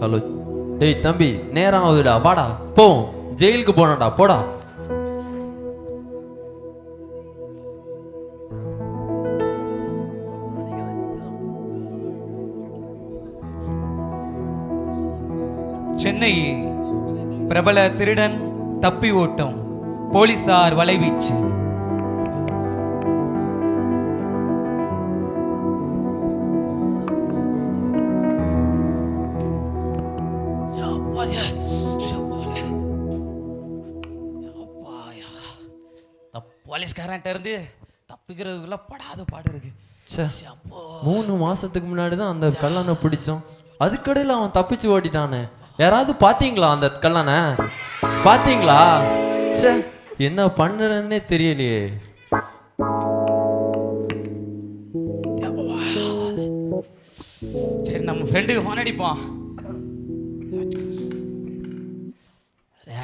Hello. டேய் தம்பி நேரம் ஆகுதுடா. வாடா. போவோம். ஜெயிலுக்கு போனடா போடா. சென்னை பிரபல திருடன் தப்பி ஓட்டம் போலீசார் வலைவீச்சு. போலீஸ்காரன்ட்ட இருந்து தப்பிக்கிறதுக்குள்ள படாத பாடு இருக்கு. மூணு மாசத்துக்கு முன்னாடி தான் அந்த கல்லனை பிடிச்சோம். அதுக்கடையில் அவன் தப்பிச்சு ஓட்டிட்டானே யாராவது பாத்தீங்களா அந்த கல்லனை? பாத்தீங்களா? ச்சே என்ன பண்ணுறதுன்னே தெரியலையே. சரி நம்ம ஃப்ரெண்டுக்கு ஃபோன் அடிப்போம்.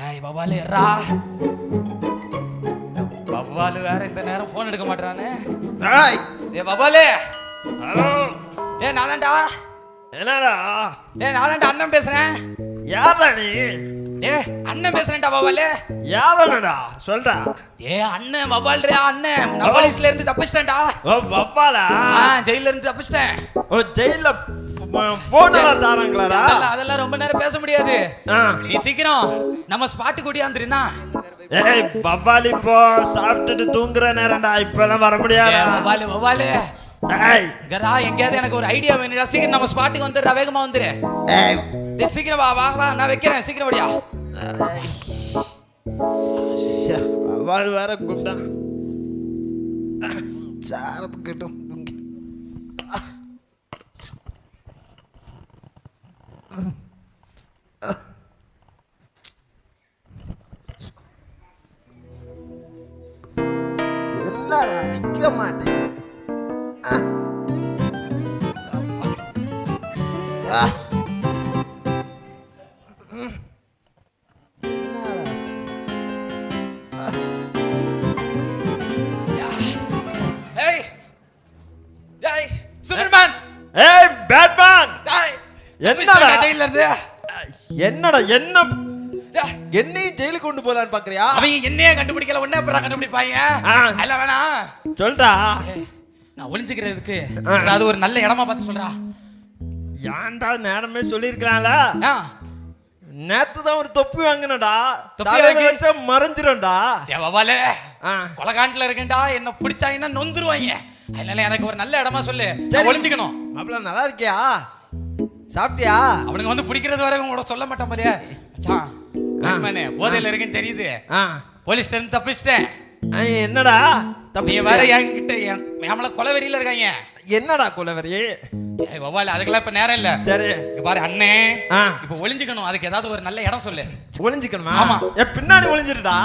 ஏய் பவாலு ரா பவாலு வேற இந்த நேரம் ஃபோன் எடுக்க மாட்டானே ஏ பவாலு ஹலோ! ஏ நான் தான்டா. என்னடா? ஏ நான் தான்டா அண்ணன் பேசுறேன். யாரா நீ? ஏ அண்ணன் பேசுறேன்டா பவாலு யாதனடா சொல்டா. ஏ அண்ணன் பவால்றியா அண்ணன். நவாலிஸ்ல இருந்து தப்பிச்சிட்டேன்டா. ஓ பப்பாலா ஆ ஜெயில இருந்து தப்பிச்சிட்டேன். ஓ ஜெயில போன் எல்லாம் தாராங்களாடா? அதெல்லாம் அதெல்லாம் ரொம்ப நேரம் பேச முடியாது. நீ சீக்கிரம் நம்ம ஸ்பாட்டு கூடியாந்துருனா ஏய் பப்பாலி இப்போ சாப்பிட்டுட்டு தூங்குற நேரம்டா இப்பெல்லாம் வர முடியாதா? ஏய் கரா எங்கேயாவது எனக்கு ஒரு ஐடியா வேணும்டா. சீக்கிரம் நம்ம ஸ்பாட்டுக்கு வந்துடுறா வேகமா வந்துரு ஏய். சீக்கிரம் வா வா வா நான் வைக்கிறேன். சீக்கிரம் வடியா வேற கூப்பிட்டான். என்னடா நிக்க மாட்டேங்குது ஆ. ஆ. ம். என்னடா? ஏய் ஏய் சூப்பர்மேன் ஏய் பேட்மேன் ஏய் என்னடா? ஜெயில இருந்து என்னடா என்ன? என்னையும் ஜெயிலுக்கு கொண்டு போலான்னு பாக்குறியா? அவங்க என்னையே கண்டுபிடிக்கல ஒன்னே அப்புறம் கண்டுபிடிப்பாங்க. வேணாம் சொல்டா ஏய், நான் ஒளிஞ்சுக்கிறதுக்கு. அதாவது ஒரு நல்ல இடமா பார்த்து சொல்றா. ஏன்டா நேரமே சொல்லியிருக்கலாம்ல நேத்து தான் ஒரு தொப்பி வாங்கினடா தொப்பி தலையில வச்சா மறைஞ்சிரும்டா. ஆ. கொலகாண்டில் இருக்கேன்டா என்ன பிடிச்சாங்கன்னா நொந்துருவாங்க. அதனால எனக்கு ஒரு நல்ல இடமா சொல்லு. ஒளிஞ்சுக்கணும். மாப்பிள்ள நல்லா இருக்கியா? சாப்பிட்டியா? அவனுக்கு வந்து பிடிக்கிறது வரை உங்களோட சொல்ல மாட்டான் பாரியா மச்சான் போதையில இருக்குன்னு தெரியுது. போலீஸ் இருந்து தப்பிச்சிட்டேன். என்னடா? தப்பி வேற என்கிட்ட என் மேமல கொலவெறியில இருக்காங்க. என்னடா குலவரி ஏய் வவ்வால் அதுக்கெல்லாம் இப்ப நேரம் இல்ல. சரி. இங்க பாரு அண்ணே. இப்ப ஒளிஞ்சுக்கணும். அதுக்கு ஏதாவது ஒரு நல்ல இடம் சொல்லு. ஒளிஞ்சுக்கணுமா? ஆமா. ஏ பின்னாடி ஒளிஞ்சிருடா.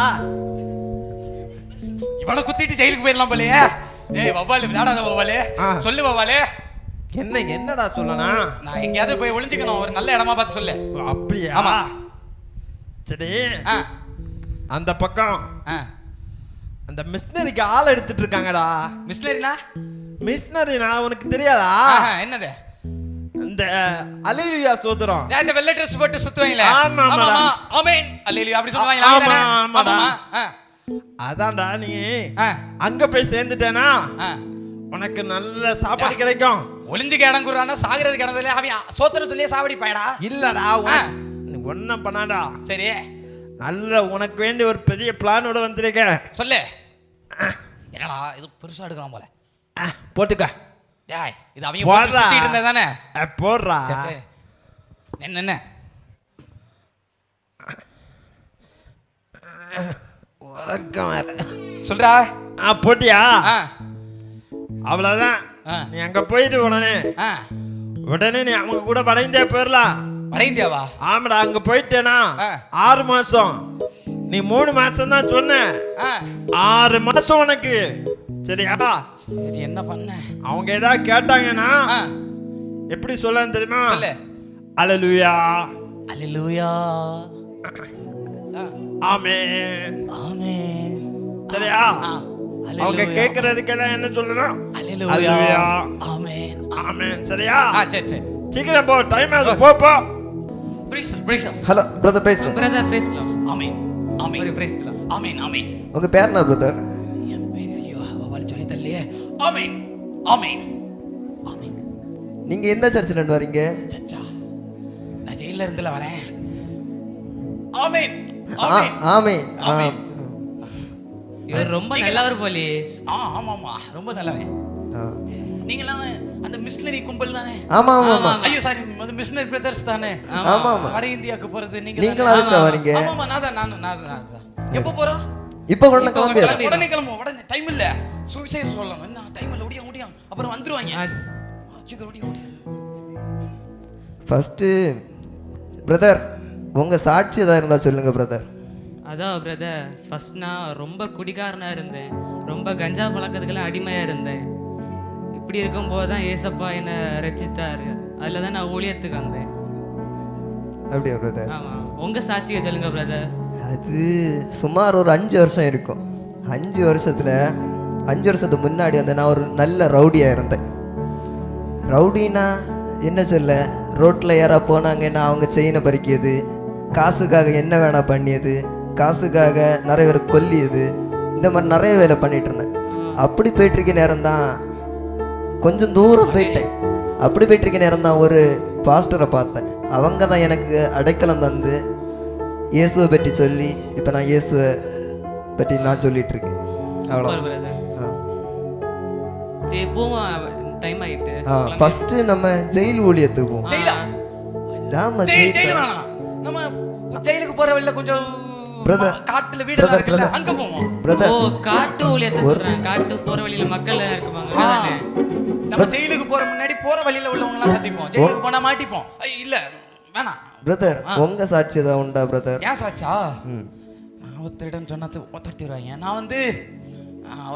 இவனை குத்திட்டு ஜெயிலுக்கு போயிடலாம் போலயே. ஏய் வவ்வால் விளையாடாத வவ்வாலே. சொல்லு வவ்வாலே என்ன என்னடா சொல்லணும் நான் எங்கேயாவது போய் ஒளிஞ்சுக்கணும். ஒரு நல்ல இடமா பார்த்து சொல்லு. அப்படியா? ஆமா. சரி. அந்த பக்கம். அந்த மிஷினரிக்கு ஆள் எடுத்துட்டு இருக்காங்கடா. மிஷினரினா? மிஷினரி நான் உனக்கு தெரியாதா? என்னது? இந்த அலிலியா சோதரம். இந்த வெள்ளை ட்ரெஸ் போட்டு சுத்துவாங்களே ஆமா, ஆமாடா. ஆமென். அல்லேலூயா அப்படி சொல்லுவாங்களா? ஆமா, அப்படிதானே? ஆமாடா. ஆமாமா. ஆ, அதான்டா நீ. அங்க போய் சேர்ந்துட்டேனா. உனக்கு நல்ல சாப்பாடு கிடைக்கும். ஒளிஞ்சுக்க இடம் குடுறானா சாகிறதுக்கு இடம் இல்லையா அவன் சோத்திர சொல்லியே சாவடிப்பாயடா. இல்லடா. ஒன்னும் பண்ணாடா. சரி. நல்ல உனக்கு வேண்டிய ஒரு பெரிய பிளானோட வந்திருக்கேன். சொல்லு. என்னடா இது பெருசா எடுக்கலாம் போல. போட்டுக்க. டேய் இது அவங்க போட்டு போடுறா. இருந்தது தானே? போடுறா. என்ன என்ன உறக்கம் சொல்றா. ஆ போட்டியா? ஆ. நீ அங்க போயிட்டு உடனே. உடனே நீ அவங்க கூட வட இந்தியா போயிடலாம் வட இந்தியாவா? ஆமாடா அங்க போயிட்டேனா. ஆறு மாசம். நீ மூணு மாசம் தான் சொன்ன. ஆறு மாசம் உனக்கு. சரியா? சரி என்ன பண்ண? அவங்க ஏதாவது கேட்டாங்கன்னா எப்படி சொல்லலாம் தெரியுமா? சொல்லு. அலலுயா. அல்லேலூயா ஆமென். ஆமென். சரியா? அவங்க கேக்குறதுக்கெல்லாம் என்ன சொல்லணும் அல்லேலூயா ஆமென் ஆமென் சரியா? ஆ சரி சரி. சீக்கிரம் போ டைம் ஆகுது. போ போ. பிரைஸ் பிரைஸ் ஹலோ பிரதர் பேசுகிறேன் பிரதர் பேசலாம் ஆமென் ஆமென் பேசலாம் ஆமென் ஆமென் உங்கள் பேர் என்ன பிரதர் என் பேர் ஐயோ அவள் சொல்லி தள்ளியே ஆமென் ஆமென் ஆமென் நீங்கள் எந்த சர்ச்சில் வரீங்க? சச்சா நான் ஜெயில இருந்துல வரேன். ஆமென் ஆ ஆமென். ஆமே ஆ. ஆமென். இவர் ரொம்ப நல்லவர் போலயே. ஆ ஆமாமா ரொம்ப நல்லவன். நீங்களாம் அந்த மிஷினரி கும்பல் தானே? ஆமா ஆமா ஆமா. ஐயோ சாரி அந்த மிஷினரி பிரதர்ஸ் தானே? ஆமா ஆமா வட இந்தியாவுக்கு போறது நீங்க நீங்களும் அதுக்கு வரீங்க? ஆமாமா நான் தான் நான் நான் தான். எப்போ போறோம்? இப்போ கிளம்பிடுறேன் கிளம்பி- உடனே கிளம்புவோம். உடனே டைம் இல்ல. சுவிசேஷம் சொல்லணும். என்ன டைம் இல்ல. முடியும் முடியும் அப்புறம் வந்துருவாங்க. சீக்கிரம் முடியும் முடியும் ஃபஸ்ட்டு பிரதர் உங்கள் சாட்சி எதாவது இருந்தால் சொல்லுங்கள் பிரதர் அதான் பிரதர் ஃபர்ஸ்ட் நான் ரொம்ப குடிகாரனா இருந்தேன். ரொம்ப கஞ்சா பழக்கத்துக்கெல்லாம் அடிமையா இருந்தேன். இப்படி இருக்கும்போது தான் ஏசப்பா என்னை ரச்சித்தாரு அதில் தான் நான் ஊழியத்துக்கு வந்தேன். அப்படியா பிரதர் ஆமா. உங்க சாட்சியை சொல்லுங்க பிரதர் அது சுமார் ஒரு அஞ்சு வருஷம் இருக்கும். அஞ்சு வருஷத்தில் அஞ்சு வருஷத்துக்கு முன்னாடி வந்து நான் ஒரு நல்ல ரவுடியாக இருந்தேன். ரவுடினா என்ன சொல்ல? ரோட்டில் யாரா போனாங்கன்னா அவங்க செயினை பறிக்கியது காசுக்காக என்ன வேணா பண்ணியது காசுக்காக நிறைய பேர் கொல்லியது. இந்த மாதிரி நிறைய வேலை பண்ணிட்டு இருந்தேன். அப்படி போயிட்டுருக்க நேரம் தான் கொஞ்சம் தூரம் போயிட்டேன். அப்படி போயிட்டுருக்க நேரம் தான் ஒரு பாஸ்டரை பார்த்தேன். அவங்க தான் எனக்கு அடைக்கலம் தந்து இயேசுவை பற்றி சொல்லி இப்போ நான் இயேசுவை பற்றி நான் சொல்லிட்டு இருக்கேன். அவ்வளோ சரி டைம் ஆயிட்டு. ஆ ஃபஸ்ட்டு நம்ம ஜெயில் ஊழியத்துக்கு போவோம். ஜெயிலா ஆமா நம்ம ஜெயிலுக்கு போற வழியில கொஞ்சம் ம- காட்டுல வீடு brother. அங்க போவோம். ஓ பிரதர் காட்டு ஊழியத்தை சொல்றேன். காட்டு போற வழியில மக்கள்? நம்ம ஜெயிலுக்கு போற முன்னாடி போற வழியில உள்ளவங்க எல்லாம் சந்திப்போம். ஜெயிலுக்கு போனா மாட்டிப்போம். இல்ல வேணாம். பிரதர் உங்க சாட்சி ஏதாவது உண்டா பிரதர் ஏன் சாச்சா ம். நான் ஒருத்தரிடம் சொன்னது ஒத்தட்டிடுவாங்க நான் வந்து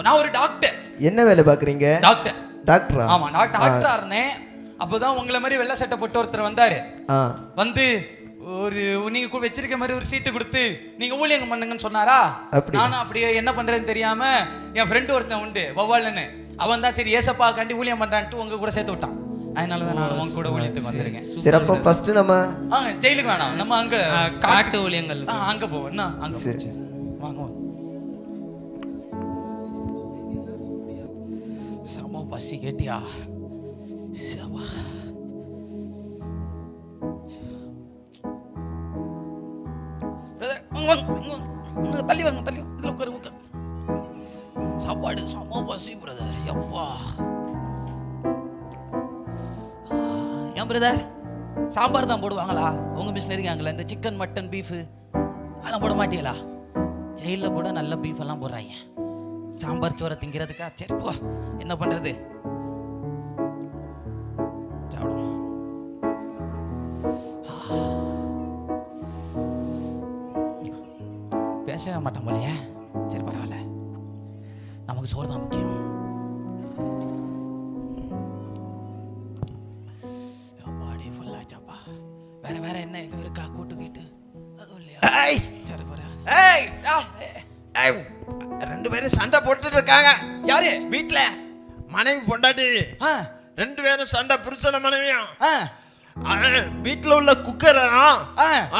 நான் ஒரு டாக்டர் என்ன வேலை பார்க்குறீங்க? டாக்டர் டாக்டரா ஆமா நான் டாக்டரா இருந்தேன். அப்போதான் உங்களை மாதிரி வெள்ளை சட்டை போட்டு ஒருத்தர் வந்தாரு. வந்து ஒரு நீங்க வச்சிருக்க மாதிரி ஒரு சீட்டு கொடுத்து நீங்க ஊழியங்க பண்ணுங்கன்னு சொன்னாரா? அப்படி. நானும் அப்படியே என்ன பண்றேன்னு தெரியாம என் ஃப்ரெண்டு ஒருத்தன் உண்டு வவ்வால்னு அவன் தான் சரி ஏசப்பா கண்டி ஊழியம் பண்றான்ட்டு உங்க கூட சேர்த்து விட்டான். அதனால தான் நான் உங்க கூட ஊழியத்துக்கு வந்திருக்கேன். சரி அப்போ ஃபர்ஸ்ட் நம்ம ஆ ஜெயிலுக்கு வேணாம். நம்ம அங்க காட்டு ஊழியங்கள். அங்க போவோம் என்ன? அங்க சரி. போச்சு வாங்க வாங்க. செம பசி கேட்டியா? செம. தள்ளி வாங்க தள்ளி வாங்க. இதுல உட்காரு உட்காரு. சாப்பாடு சம பசி பிரதர் எப்பா. ஏன் பிரதர் சாம்பார் தான் போடுவாங்களா? உங்க மிஷினரி இருக்காங்களா இந்த சிக்கன் மட்டன் பீஃப் அதெல்லாம் போட மாட்டீங்களா ஜெயிலில் கூட நல்ல பீஃப் எல்லாம் போடுறாங்க. சாம்பார் சோறை திங்கிறதுக்கா? சரி போ. என்ன பண்றது? பேசவே மாட்டான் போலயே. சரி பரவாயில்ல. நமக்கு சோறு தான் முக்கியம். full ஆச்சாப்பா. வேற வேற என்ன இது இருக்கா? கூட்டு கீட்டு. அதுவும் இல்லையா? சரி பரவாயில்ல ரெண்டு பேரும் சண்டை போட்டுட்டு இருக்காங்க. யாரு? வீட்ல. மனைவி பொண்டாட்டி. ரெண்டு பேரும் சண்டை புருஷன மனைவியும். வீட்டுல உள்ள குக்கர்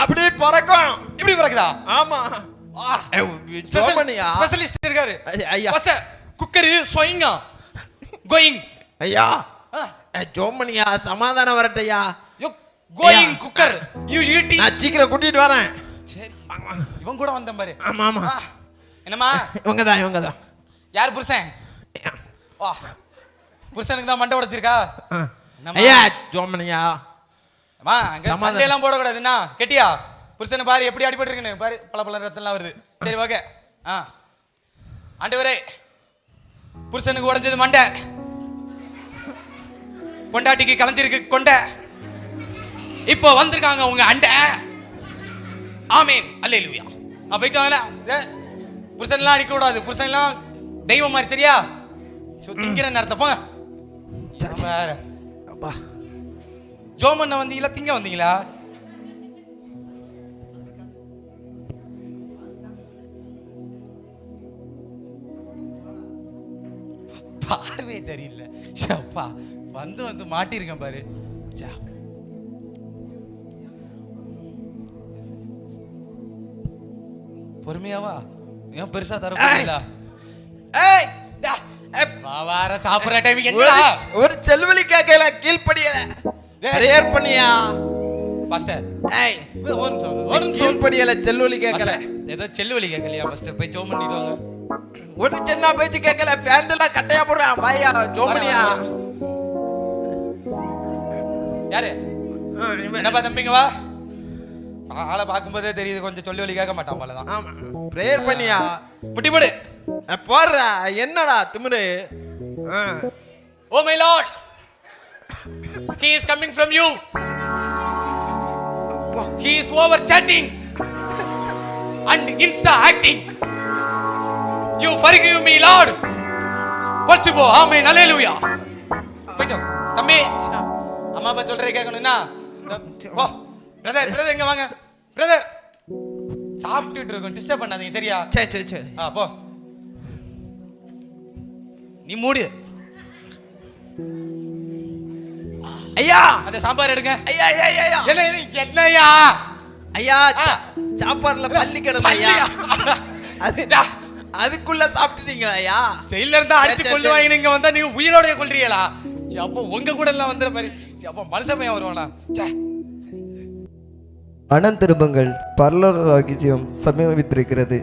அப்படியே பறக்கும். இப்படி பிறகுதா ஆமா. ஐயா. ஃபர்ஸ்ட் குக்கர் சொயிங்க கோயிங் ஐயா. ஏய், ஜோமனியா சமாதானம் வரட்டையா கோயிங். குக்கர் யூ ஈட்டிங் நான் சீக்கிரம் கூட்டிட்டு வரேன். சரி இவன் கூட வந்தேன் பாரு. ஆமா ஆமா. ஆ, என்னம்மா? இவங்க தான் இவங்க தான் யார் புருஷன்? வா. புருஷனுக்கு தான் மண்டை உடைச்சிருக்கா? ஐயா ஜோமனியா அம்மா. சண்டையெல்லாம் போடக்கூடாது என்ன? கெட்டியா? புருஷனை பாரு எப்படி அடிபட்டிருக்குன்னு. பாரு பல பல ரத்தம்லாம் வருது. சரி ஓகே. ஆ. ஆண்டவரே புருஷனுக்கு உடைஞ்சது மண்டை. பொண்டாட்டிக்கு கலைஞ்சிருக்கு கொண்டை. இப்போ வந்திருக்காங்க உங்க அண்டை. ஆமீன். அல்லேலூயா. நான் போயிட்டு வாங்கல புருஷன்லாம் அடிக்க கூடாது புருஷன்லாம் தெய்வம் மாதிரி சரியா? திங்கிற நேரத்தை போங்க. வேற. ஜோமண்ண வந்தீங்களா திங்க வந்தீங்களா? பார்வை சரியில்லை ஷப்பா வந்து வந்து மாட்டியிருக்கேன் பாரு. பொறுமையாவா? ஏன் பெருசா தர வார சாப்பிடுற டைம் ஒரு செல்வலி கேக்கல கீழ்ப்படியல. பிரேயர் பண்ணியா? மாஸ்டர் ஏய் கீழ்ப்படியல செல்வலி கேட்கல ஏதோ செல்லு வலி கேட்கலையா ஃபர்ஸ்ட் போய் ஜோம் பண்ணிட்டு வாங்க ஒரு சின்ன பேச்சு கேட்கல பேண்ட்ல கட்டையா போடுறான் பாயா ஜோமனியா யாரு? என்னப்பா தம்பிங்க வா? ஆளை பார்க்கும்போதே தெரியுது கொஞ்சம் சொல்லி வலி கேட்க மாட்டான் போலதான். பிரேயர் பண்ணியா? முட்டி போடு. அஹ், போடுறா. என்னடா திமிரு. ஓ my lord he is coming from you. He is over chatting and insta acting you forgive me lord. பொச்சு போ ஆமென் அல்லேலூயா போய்ட்டு வா. தம்பி அம்மா அப்பா சொல்றே கேட்கணும்னா போ. பிரதர் பிரதர் எங்க வாங்க. பிரதர் சாப்பிட்டுட்டு இருக்கோம். டிஸ்டர்ப் பண்ணாதீங்க சரியா? சரி சரி சரி. ஆ போ. நீ மூடு. ஐயா! அந்த சாம்பார் எடுங்க. ஐயா ஐயா ஐயா, ஐயா! என்ன இது என்னய்யா? ஐயா சாப்பாடுல பள்ளி கிடந்த ஐயா. அது அதுக்குள்ள சாப்பிட்டுட்டீங்க ஐயா? ஜெயில இருந்தா அடிச்சு கொள்ளுவாங்க நீங்க வந்தா நீங்க உயிரோட கொள்றீங்களா சே, அப்போ உங்க கூட எல்லாம் வந்துற மாதிரி சே, அப்போ மனுஷ பையன் வருவானா? சே. மனம் திரும்புங்கள். பரலோக ராஜ்யம் சமீபித்திருக்கிறது.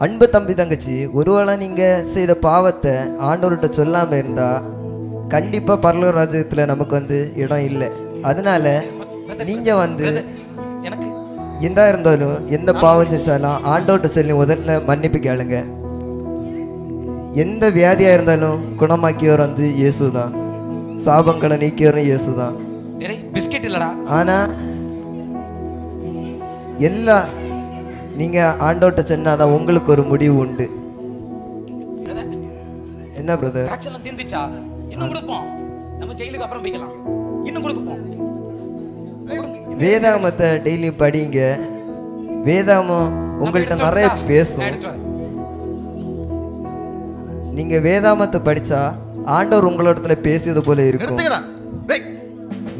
அன்பு தம்பி தங்கச்சி ஒருவேளை நீங்கள் செய்த பாவத்தை ஆண்டவர்கிட்ட சொல்லாமல் இருந்தால் கண்டிப்பாக பரலோக ராஜ்யத்தில் நமக்கு வந்து இடம் இல்லை. அதனால நீங்கள் வந்து எனக்கு எந்தா இருந்தாலும் எந்த பாவம் செஞ்சாலும் ஆண்டவர்கிட்ட சொல்லி முதல்ல மன்னிப்பு கேளுங்க. எந்த வியாதியாக இருந்தாலும் குணமாக்கியவர் வந்து இயேசு தான் சாபங்களை நீக்கியவரும் இயேசு தான் பிஸ்கெட் இல்லடா. ஆனால் எல்லா நீங்கள் ஆண்டவர்கிட்ட சொன்னாதான் உங்களுக்கு ஒரு முடிவு உண்டு. என்ன பிரதர் தீந்துச்சா? இன்னும் கொடுப்போம். நம்ம ஜெயிலுக்கு அப்புறம் போய்க்கலாம். இன்னும் கொடுப்போம். வேதாகமத்தை டெய்லி படிங்க. வேதாகமம் உங்கள்கிட்ட நிறைய பேசும். நீங்கள் வேதாகமத்தை படித்தா ஆண்டவர் உங்களிடத்துல பேசியது போல இருக்கும்.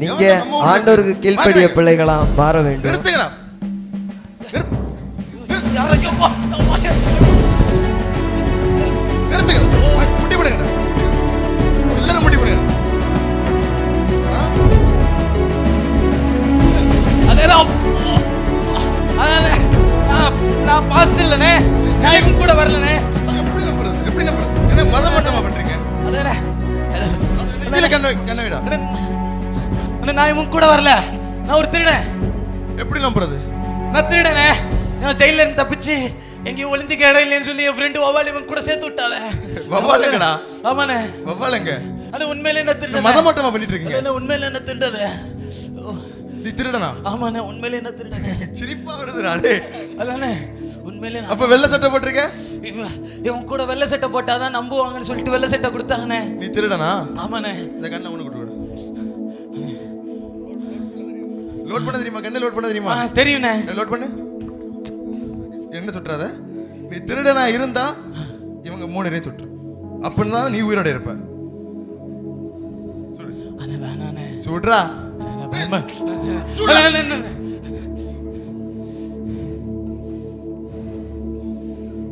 நீங்க ஆண்டவருக்கு? கீழ்ப்படிய. பிள்ளைகளா மாற வேண்டும். நான் நான் பாஸ்ட் இல்லனே நான் இவங்க கூட வரலனே எப்படி நம்புறது எப்படி நம்புறது என்ன மதம் மட்டமா பண்றீங்க? அடடே. நெத்தியில கண்ண கண்ண விடா. அண்ணே, நான் இவங்க கூட வரல. நான் ஒரு திருடன். எப்படி நம்புறது நான் திருடனே. நான் ஜெயில இருந்து தப்பிச்சு எங்கேயும் ஒளிஞ்சுக்க இடம் இல்லைன்னு சொல்லி என் ஃப்ரெண்டு வவால் இவன் கூட சேர்த்து விட்டாளே. வவ்வாலுங்கடா ஆமாண்ணே. வவ்வாலுங்க அது உண்மையிலே என்ன திருடன்? மதம் மட்டமா பண்ணிட்டு இருக்கீங்க? என்ன உண்மையில என்ன திருடனே? நீ திருடனா? ஆமாண்ணே உண்மையிலே என்ன திருடனே? சிரிப்பா வருதுடா டேய். அதானே? உண்மையிலே அப்ப வெள்ளை சட்டை போட்டிருக்க? இவன் கூட வெள்ளை சட்டை போட்டாதான் நம்புவாங்கன்னு சொல்லிட்டு வெள்ளை சட்டை கொடுத்தாங்கண்ணே. நீ திருடனா? ஆமாண்ணே. இந்த கண்ணை உனக்கு விட்டு லோட் பண்ண தெரியுமா? கண்ணை லோட் பண்ண தெரியுமா? தெரியுண்ணே லோட் பண்ணு. என்ன சுட்டுறாத நீ திருடனா இருந்தா இவங்க மூணு பேரையும் சுட்டுரு அப்படின்னா நீ உயிரோட இருப்ப. சுடு. வேணாண்ணே. சுடுறா.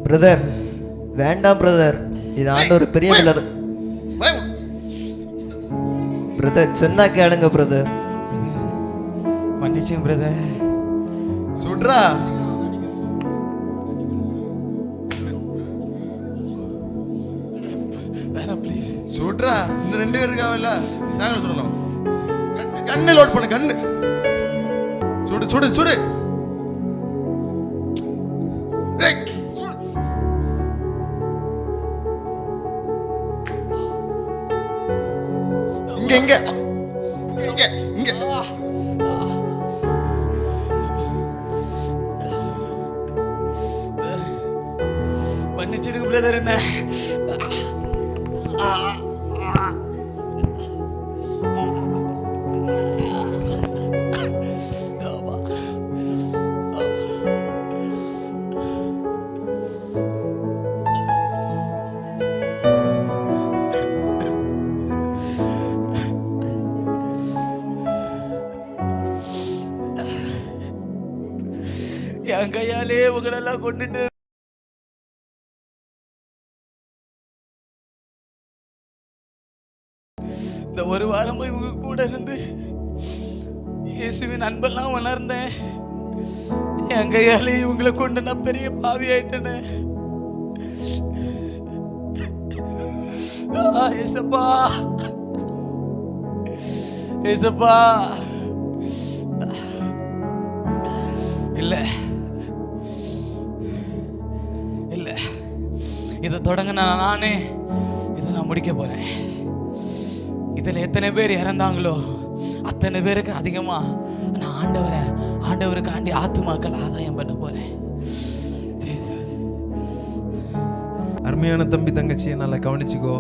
பிரதர் வேண்டாம் பிரதர் இது ஆண்டவர் பெரிய பயம். பிரதர் சொன்னா கேளுங்க பிரதர் மன்னிச்சுங்க பிரதர் ப்ளீஸ் சுடுறா இந்த ரெண்டு பேர் இருக்காவல்ல நாங்க சொல்லணும். கண்ணு லோட் பண்ணு கண்ணு. சுடு சுடு சுடு. இங்க கொண்டுட்டு இந்த ஒரு வாரமா இவங்க கூட இருந்து இயேசுவின் அன்பெல்லாம் உணர்ந்தேன். என் கையாலே இவங்களை கொண்டு நான் பெரிய பாவி ஆயிட்டேனே. ஏசப்பா. ஏசப்பா. இல்ல. இதை தொடங்கின நானே இதை நான் முடிக்க போறேன். இதில் எத்தனை பேர் இறந்தாங்களோ அத்தனை பேருக்கு அதிகமாக நான் ஆண்டவரை ஆண்டவருக்கு ஆண்டி ஆத்துமாக்கள் ஆதாயம் பண்ண போறேன். அருமையான தம்பி தங்கச்சியை நல்லா கவனிச்சுக்கோ.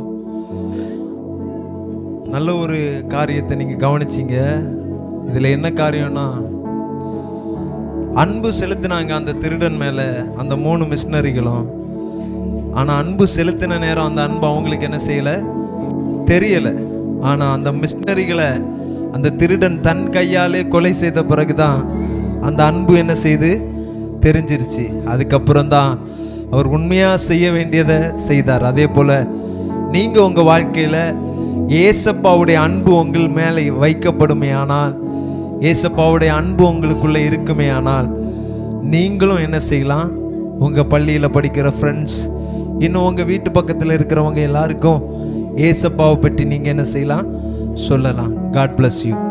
நல்ல ஒரு காரியத்தை நீங்கள் கவனிச்சிங்க. இதில் என்ன காரியம்னா அன்பு செலுத்தினாங்க அந்த திருடன் மேலே அந்த மூணு மிஷினரிகளும் ஆனால் அன்பு செலுத்தின நேரம் அந்த அன்பு அவங்களுக்கு என்ன செய்யலை? தெரியலை. ஆனால் அந்த மிஷினரிகளை அந்த திருடன் தன் கையாலே கொலை செய்த பிறகுதான் அந்த அன்பு என்ன செய்து? தெரிஞ்சிருச்சு. அதுக்கப்புறம் தான் அவர் உண்மையாக செய்ய வேண்டியதை செய்தார். அதே போல் நீங்கள் உங்கள் வாழ்க்கையில் ஏசப்பாவுடைய அன்பு உங்கள் மேலே வைக்கப்படுமே ஆனால் ஏசப்பாவுடைய அன்பு உங்களுக்குள்ளே இருக்குமே ஆனால் நீங்களும் என்ன செய்யலாம்? உங்கள் பள்ளியில் படிக்கிற ஃப்ரெண்ட்ஸ் இன்னும் உங்கள் வீட்டு பக்கத்தில் இருக்கிறவங்க எல்லாருக்கும் ஏசப்பாவை பற்றி நீங்கள் என்ன செய்யலாம்? சொல்லலாம். God bless you